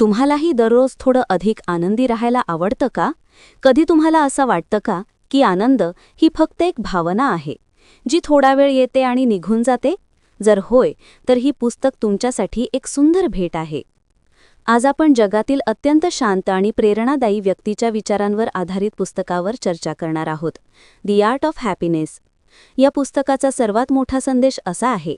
तुम्हालाही दररोज थोडं अधिक आनंदी राहायला आवडतं का? कधी तुम्हाला असं वाटतं का की आनंद ही फक्त एक भावना आहे जी थोडा वेळ येते आणि निघून जाते? जर होय तर ही पुस्तक तुमच्यासाठी एक सुंदर भेट आहे. आज आपण जगातील अत्यंत शांत आणि प्रेरणादायी व्यक्तीच्या विचारांवर आधारित पुस्तकावर चर्चा करणार आहोत. दी आर्ट ऑफ हॅपीनेस या पुस्तकाचा सर्वात मोठा संदेश असा आहे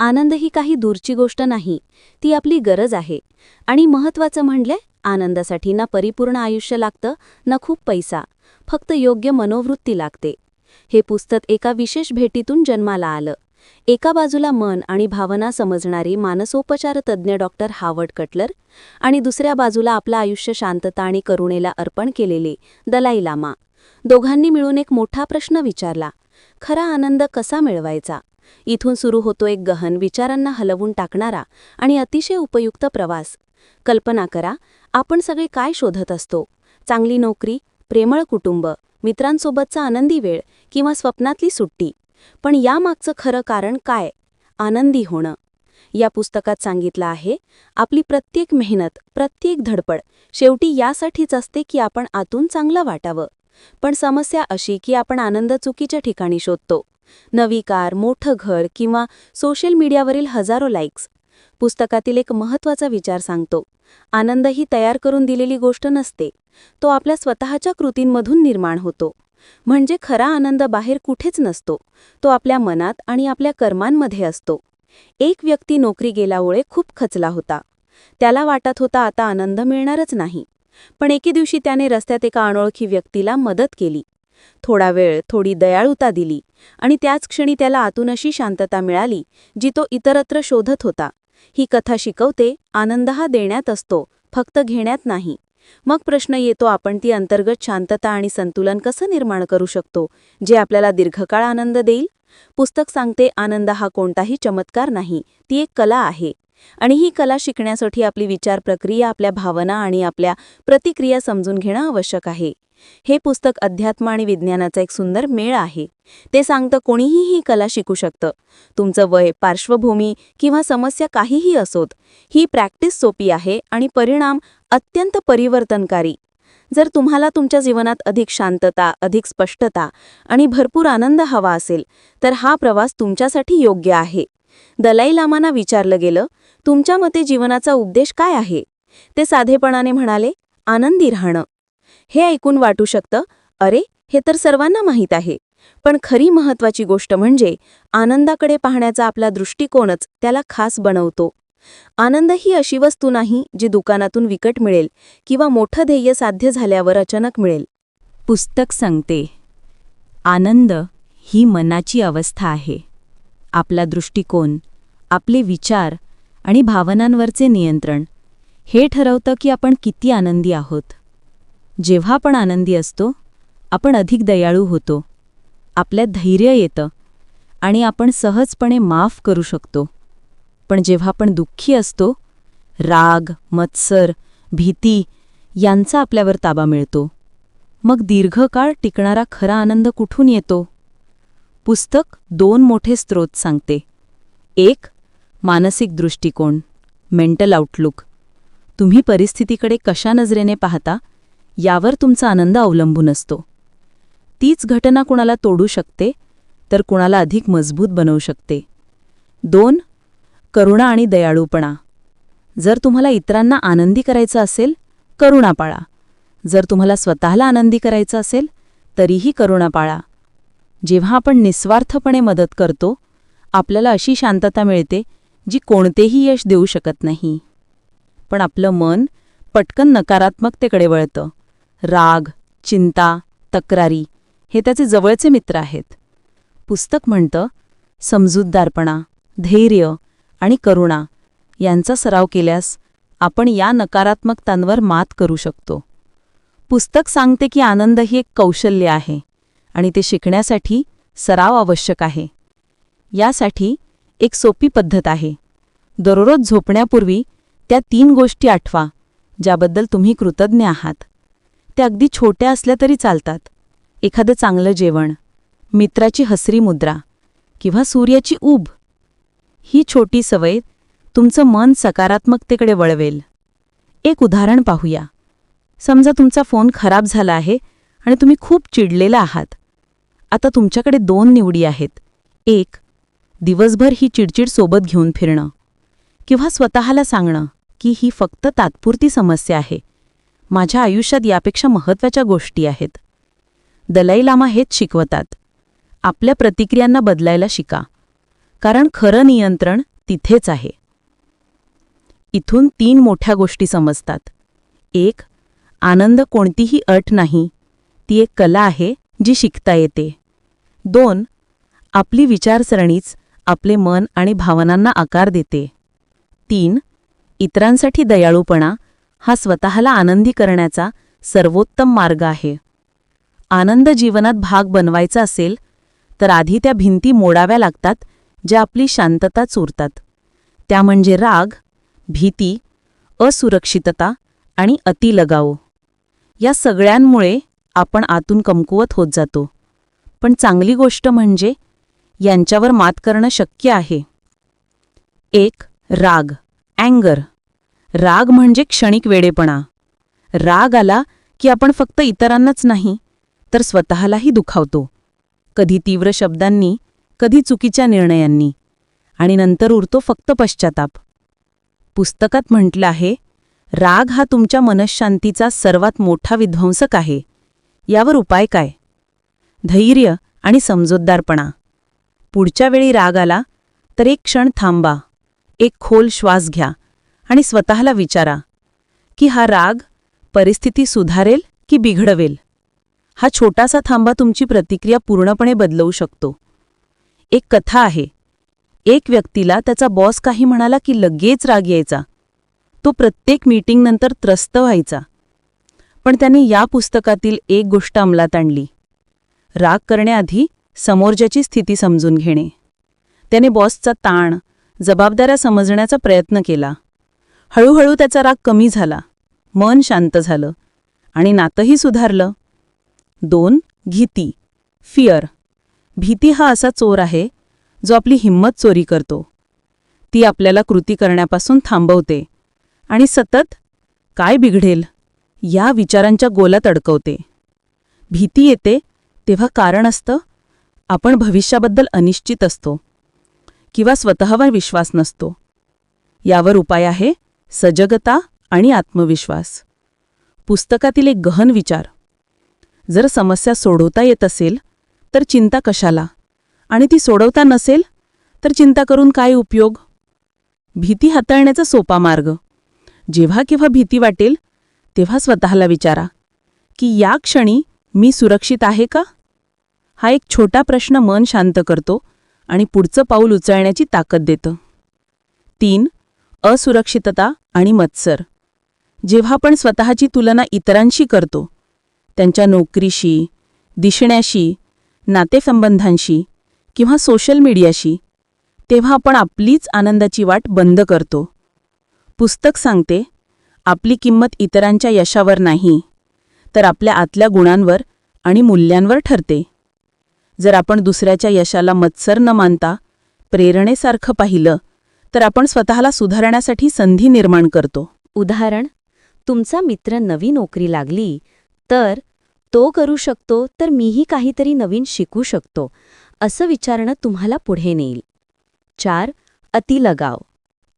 आनंद ही काही दूरची गोष्ट नाही ती आपली गरज आहे. आणि महत्त्वाचं म्हणले आनंदासाठी ना परिपूर्ण आयुष्य लागतं ना खूप पैसा फक्त योग्य मनोवृत्ती लागते. हे पुस्तक एका विशेष भेटीतून जन्माला आलं. एका बाजूला मन आणि भावना समजणारी मानसोपचार तज्ज्ञ डॉक्टर हावर्ड कटलर आणि दुसऱ्या बाजूला आपलं आयुष्य शांतता आणि करुणेला अर्पण केलेले दलाई लामा. दोघांनी मिळून एक मोठा प्रश्न विचारला खरा आनंद कसा मिळवायचा? इथून सुरू होतो एक गहन विचारांना हलवून टाकणारा आणि अतिशय उपयुक्त प्रवास. कल्पना करा आपण सगळे काय शोधत असतो? चांगली नोकरी प्रेमळ कुटुंब मित्रांसोबतचा आनंदी वेळ किंवा स्वप्नातली सुट्टी? पण यामागचं खरं कारण काय? आनंदी होणं. या पुस्तकात सांगितलं आहे आपली प्रत्येक मेहनत प्रत्येक धडपड शेवटी यासाठीच असते की आपण आतून चांगलं वाटावं. पण समस्या अशी की आपण आनंद चुकीच्या ठिकाणी शोधतो. नवी कार मोठं घर किंवा सोशल मीडियावरील हजारो लाईक्स. पुस्तकातील एक महत्त्वाचा विचार सांगतो. आनंद ही तयार करून दिलेली गोष्ट नसते. तो आपल्या स्वतःच्या कृतींमधून निर्माण होतो. म्हणजे खरा आनंद बाहेर कुठेच नसतो. तो आपल्या मनात आणि आपल्या कर्मांमध्ये असतो. एक व्यक्ती नोकरी गेल्यामुळे खूप खचला होता. त्याला वाटत होता आता आनंद मिळणारच नाही. पण एके दिवशी त्याने रस्त्यात एका अनोळखी व्यक्तीला मदत केली. थोडा वेळ थोडी दयाळुता दिली आणि त्याच क्षणी त्याला आतून अशी शांतता मिळाली जी तो इतरत्र शोधत होता. ही कथा शिकवते आनंद हा देण्यात असतो फक्त घेण्यात नाही. मग प्रश्न येतो आपण ती अंतर्गत शांतता आणि संतुलन कसं निर्माण करू शकतो जे आपल्याला दीर्घकाळ आनंद देईल? पुस्तक सांगते आनंद हा कोणताही चमत्कार नाही ती एक कला आहे. आणि ही कला शिकण्यासाठी आपली विचार प्रक्रिया आपल्या भावना आणि आपल्या प्रतिक्रिया समजून घेणं आवश्यक आहे. हे पुस्तक अध्यात्म आणि विज्ञानाचा एक सुंदर मेळ आहे. ते सांगतं कोणीही ही कला शिकू शकतं. तुमचं वय पार्श्वभूमी किंवा समस्या काहीही असोत ही प्रॅक्टिस सोपी आहे आणि परिणाम अत्यंत परिवर्तनकारी. जर तुम्हाला तुमच्या जीवनात अधिक शांतता अधिक स्पष्टता आणि भरपूर आनंद हवा असेल तर हा प्रवास तुमच्यासाठी योग्य आहे. दलाई लामांना विचारलं गेलं तुमच्या मते जीवनाचा उद्देश काय आहे? ते साधेपणाने म्हणाले आनंदी राहणं. हे ऐकून वाटू शकतं अरे हे तर सर्वांना माहीत आहे. पण खरी महत्वाची गोष्ट म्हणजे आनंदाकडे पाहण्याचा आपला दृष्टिकोनच त्याला खास बनवतो. आनंद ही अशी वस्तू नाही जी दुकानातून विकट मिळेल किंवा मोठं ध्येय साध्य झाल्यावर अचानक मिळेल. पुस्तक सांगते आनंद ही मनाची अवस्था आहे. आपला दृष्टिकोन आपले विचार आणि भावनांवरचे नियंत्रण हे ठरवतं की आपण किती आनंदी आहोत. जेव्हा आपण आनंदी असतो आपण अधिक दयाळू होतो. आपल्यात धैर्य येतं आणि आपण सहजपणे माफ करू शकतो. पण जेव्हा आपण दुःखी असतो राग मत्सर भीती यांचा आपल्यावर ताबा मिळतो. मग दीर्घकाळ टिकणारा खरा आनंद कुठून येतो? पुस्तक दोन मोठे स्रोत सांगते. एक मानसिक दृष्टिकोन मेंटल आउटलुक तुम्ही परिस्थितीकडे कशा नजरेने पाहता यावर तुमचा आनंद अवलंबून असतो. तीच घटना कुणाला तोडू शकते तर कुणाला अधिक मजबूत बनवू शकते. दोन करुणा आणि दयाळूपणा. जर तुम्हाला इतरांना आनंदी करायचं असेल करुणा पाळा. जर तुम्हाला स्वतःला आनंदी करायचं असेल तरीही करुणा पाळा. जेव्हा आपण निस्वार्थपणे मदत करतो आपल्याला अशी शांतता मिळते जी कोणतेही यश देऊ शकत नाही. पण आपलं मन पटकन नकारात्मकतेकडे वळतं. राग चिंता तक्रारी हे त्याचे जवळचे मित्र आहेत. पुस्तक म्हणतं समजूतदारपणा धैर्य आणि करुणा यांचा सराव केल्यास आपण या नकारात्मकतांवर मात करू शकतो. पुस्तक सांगते की आनंद ही एक कौशल्य आहे. आणि ते शिकण्यासाठी सराव आवश्यक आहे. यासाठी एक सोपी पद्धत आहे. दररोज झोपण्यापूर्वी त्या तीन गोष्टी आठवा ज्याबद्दल तुम्ही कृतज्ञ आहात. त्या अगदी छोट्या असल्या तरी चालतात. एखादं चांगलं जेवण मित्राची हसरी मुद्रा किंवा सूर्याची ऊब. ही छोटी सवय तुमचं मन सकारात्मकतेकडे वळवेल. एक उदाहरण पाहूया. समजा तुमचा फोन खराब झाला आहे आणि तुम्ही खूप चिडलेला आहात. आता तुमच्याकडे दोन निवडी आहेत. एक दिवसभर ही चिडचिड सोबत घेऊन फिरणं. किंवा स्वतःला सांगणं की ही फक्त तात्पुरती समस्या आहे. माझ्या आयुष्यात यापेक्षा महत्त्वाच्या गोष्टी आहेत. दलाई लामा हेच शिकवतात. आपल्या प्रतिक्रियांना बदलायला शिका. कारण खरं नियंत्रण तिथेच आहे. इथून तीन मोठ्या गोष्टी समजतात. एक आनंद कोणतीही अट नाही. ती एक कला आहे जी शिकता येते. दोन आपली विचारसरणीच आपले मन आणि भावनांना आकार देते. तीन इतरांसाठी दयाळूपणा हा स्वतःला आनंदी करण्याचा सर्वोत्तम मार्ग आहे. आनंद जीवनात भाग बनवायचा असेल तर आधी त्या भिंती मोडाव्या लागतात ज्या आपली शांतता चोरतात. त्या म्हणजे राग भीती असुरक्षितता आणि अतिलगाव. या सगळ्यांमुळे आपण आतून कमकुवत होत जातो. पण चांगली गोष्ट म्हणजे यांच्यावर मात करणं शक्य आहे. एक राग. अँगर. राग म्हणजे क्षणिक वेडेपणा. राग आला की आपण फक्त इतरांनाच नाही तर स्वतःलाही दुखावतो. कधी तीव्र शब्दांनी कधी चुकीच्या निर्णयांनी. आणि नंतर उरतो फक्त पश्चाताप. पुस्तकात म्हटलं आहे राग हा तुमच्या मनशांतीचा सर्वात मोठा विध्वंसक आहे. यावर उपाय काय? धैर्य आणि समजूतदारपणा. पुढच्या वेळी राग आला तर एक क्षण थांबा एक खोल श्वास घ्या आणि स्वतःला विचारा की हा राग परिस्थिती सुधारेल की बिघडवेल? हा छोटासा थांबा तुमची प्रतिक्रिया पूर्णपणे बदलवू शकतो. एक कथा आहे. एक व्यक्तीला त्याचा बॉस काही म्हणाला की लगेच राग यायचा. तो प्रत्येक मीटिंगनंतर त्रस्त व्हायचा. पण त्याने या पुस्तकातील एक गोष्ट अंमलात आणली. राग करण्याआधी समोरच्याची स्थिती समजून घेणे. त्याने बॉसचा ताण जबाबदाऱ्या समजण्याचा प्रयत्न केला. हळूहळू त्याचा राग कमी झाला. मन शांत झालं आणि नातंही सुधारलं. दोन भीती. फिअर. भीती हा असा चोर आहे जो आपली हिंमत चोरी करतो. ती आपल्याला कृती करण्यापासून थांबवते आणि सतत काय बिघडेल या विचारांच्या गोलात अडकवते. भीती येते तेव्हा कारण असतं? आपण भविष्याबद्दल अनिश्चित असतो किंवा स्वतःवर विश्वास नसतो. यावर उपाय आहे सजगता आणि आत्मविश्वास. पुस्तकातील एक गहन विचार. जर समस्या सोडवता येत असेल तर चिंता कशाला? आणि ती सोडवता नसेल तर चिंता करून काय उपयोग? भीती हाताळण्याचा सोपा मार्ग. जेव्हा केव्हा भीती वाटेल तेव्हा स्वतःला विचारा की या क्षणी मी सुरक्षित आहे का? हा एक छोटा प्रश्न मन शांत करतो आणि पुढचं पाऊल उचलण्याची ताकद देतं. तीन असुरक्षितता आणि मत्सर. जेव्हा आपण स्वतःची तुलना इतरांशी करतो त्यांच्या नोकरीशी दिसण्याशी नातेसंबंधांशी किंवा सोशल मीडियाशी तेव्हा आपण आपलीच आनंदाची वाट बंद करतो. पुस्तक सांगते आपली किंमत इतरांच्या यशावर नाही. तर आपल्या आतल्या गुणांवर आणि मूल्यांवर ठरते. जर आपण दुसऱ्याच्या यशाला मत्सर न मानता प्रेरणेसारखं पाहिलं तर आपण स्वतःला सुधारण्यासाठी संधी निर्माण करतो. उदाहरण तुमचा मित्र नवी नोकरी लागली तर तो करू शकतो तर मीही काहीतरी नवीन शिकू शकतो असं विचारणं तुम्हाला पुढे नेईल. चार अतिलगाव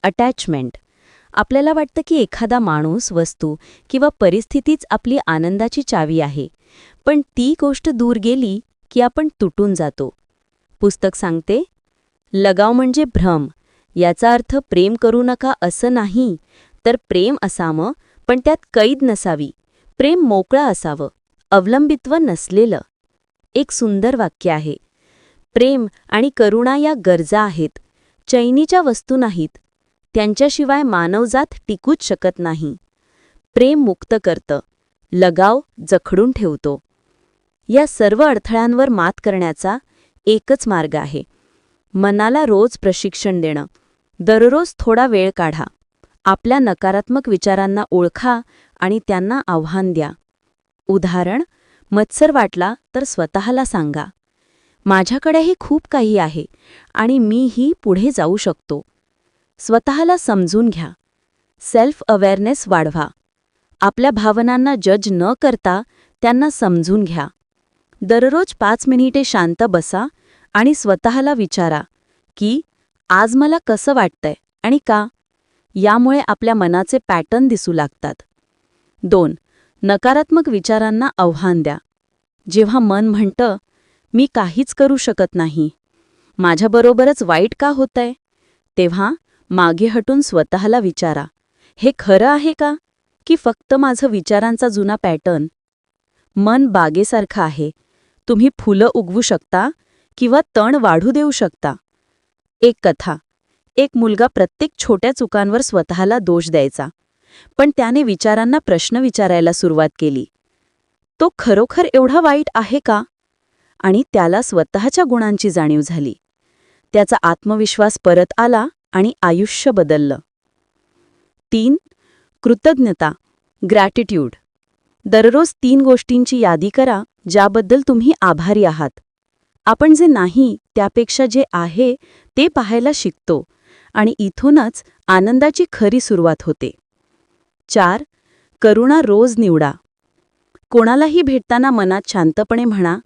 अटॅचमेंट आपल्याला वाटतं की एखादा माणूस वस्तू किंवा परिस्थितीच आपली आनंदाची चावी आहे. पण ती गोष्ट दूर गेली की आपण तुटून जातो. पुस्तक सांगते लगाव म्हणजे भ्रम. याचा अर्थ प्रेम करू नका असं नाही. तर प्रेम असावं पण त्यात कैद नसावी. प्रेम मोकळं असावं अवलंबित्व नसलेलं. एक सुंदर वाक्य आहे. प्रेम आणि करुणा या गरजा आहेत. चैनीच्या वस्तू नाहीत त्यांच्याशिवाय मानवजात टिकूच शकत नाही. प्रेम मुक्त करतं. लगाव जखडून ठेवतो. या सर्व अडथळ्यांवर मात करण्याचा एकच मार्ग आहे. मनाला रोज प्रशिक्षण देणं. दररोज थोडा वेळ काढा. आपल्या नकारात्मक विचारांना ओळखा आणि त्यांना आव्हान द्या. उदाहरण मत्सर वाटला तर स्वतःला सांगा. माझ्याकडेही खूप काही आहे आणि मीही पुढे जाऊ शकतो. स्वतःला समजून घ्या. सेल्फ अवेअरनेस वाढवा. आपल्या भावनांना जज न करता त्यांना समजून घ्या. दररोज पाच मिनिटे शांत बसा आणि स्वतःला विचारा की आज मला कसं वाटतंय आणि का? यामुळे आपल्या मनाचे पॅटर्न दिसू लागतात. दोन नकारात्मक विचारांना आव्हान द्या. जेव्हा मन म्हणतं मी काहीच करू शकत नाही. माझ्याबरोबरच वाईट का होतंय? तेव्हा मागे हटून स्वतःला विचारा. हे खरं आहे का? की फक्त माझं विचारांचा जुना पॅटर्न? मन बागेसारखं आहे. तुम्ही फुलं उगवू शकता किंवा तण वाढू देऊ शकता. एक कथा. एक मुलगा प्रत्येक छोट्या चुकांवर स्वतःला दोष द्यायचा. पण त्याने विचारांना प्रश्न विचारायला सुरुवात केली. तो खरोखर एवढा वाईट आहे का? आणि त्याला स्वतःच्या गुणांची जाणीव झाली. त्याचा आत्मविश्वास परत आला आणि आयुष्य बदललं. तीन कृतज्ञता ग्रॅटिट्यूड दररोज तीन गोष्टींची यादी करा ज्याबद्दल तुम्ही आभारी आहात. आपण जे नाही त्यापेक्षा जे आहे ते पाहायला शिकतो आणि इथूनच आनंदाची खरी सुरुवात होते. चार करुणा रोज निवडा. कोणालाही भेटताना मनात शांतपणे म्हणा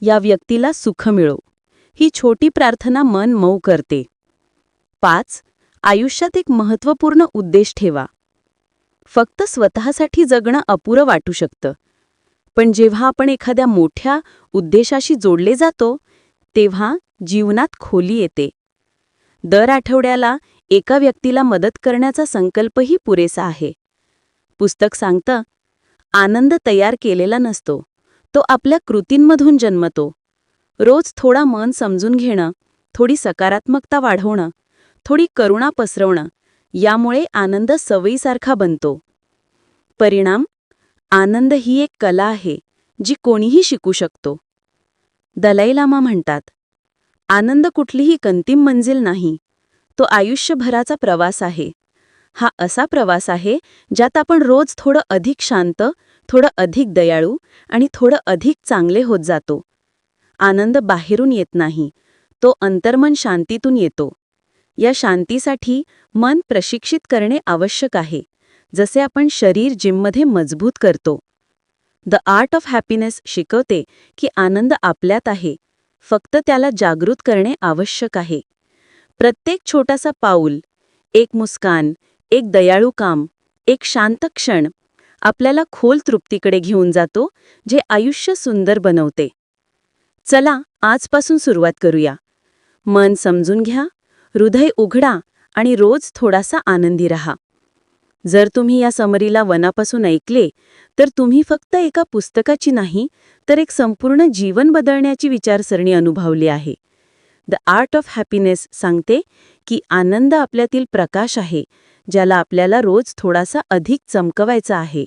या व्यक्तीला सुख मिळो. ही छोटी प्रार्थना मन मऊ करते. पाच आयुष्यात एक महत्त्वपूर्ण उद्देश ठेवा. फक्त स्वतःसाठी जगणं अपुरं वाटू शकतं. पण जेव्हा आपण एखाद्या मोठ्या उद्देशाशी जोडले जातो तेव्हा जीवनात खोली येते. दर आठवड्याला एका व्यक्तीला मदत करण्याचा संकल्पही पुरेसा आहे. पुस्तक सांगतं आनंद तयार केलेला नसतो तो आपल्या कृतींमधून जन्मतो. रोज थोडा मन समजून घेणं थोडी सकारात्मकता वाढवणं थोडी करुणा पसरवणं यामुळे आनंद सवयीसारखा बनतो. परिणाम? आनंद ही एक कला आहे जी कोणीही शिकू शकतो. दलाई लामा म्हणतात आनंद कुठलीही कंतिम मंजिल नाही. तो आयुष्यभराचा प्रवास आहे. हा असा प्रवास आहे ज्यात आपण रोज थोडं अधिक शांत थोडं अधिक दयाळू आणि थोडं अधिक चांगले होत जातो. आनंद बाहेरून येत नाही. तो अंतर्मन शांतीतून येतो. या शांतीसाठी मन प्रशिक्षित करणे आवश्यक आहे. जसे आपण शरीर जिममध्ये मजबूत करतो. द आर्ट ऑफ हॅपीनेस शिकवते की आनंद आपल्यात आहे. फक्त त्याला जागृत करणे आवश्यक आहे. प्रत्येक छोटासा पाऊल एक मुस्कान एक दयाळू काम एक शांत क्षण आपल्याला खोल तृप्तीकडे घेऊन जातो जे आयुष्य सुंदर बनवते. चला आजपासून सुरुवात करूया. मन समजून घ्या. हृदय उघडा आणि रोज थोडासा आनंदी रहा. जर तुम्ही या समरीला वनापासून ऐकले तर तुम्ही फक्त एका पुस्तकाची नाही तर एक संपूर्ण जीवन बदलण्याची विचारसरणी अनुभवली आहे. द आर्ट ऑफ हॅपीनेस सांगते की आनंद आपल्यातील प्रकाश आहे ज्याला आपल्याला रोज थोडासा अधिक चमकवायचा आहे.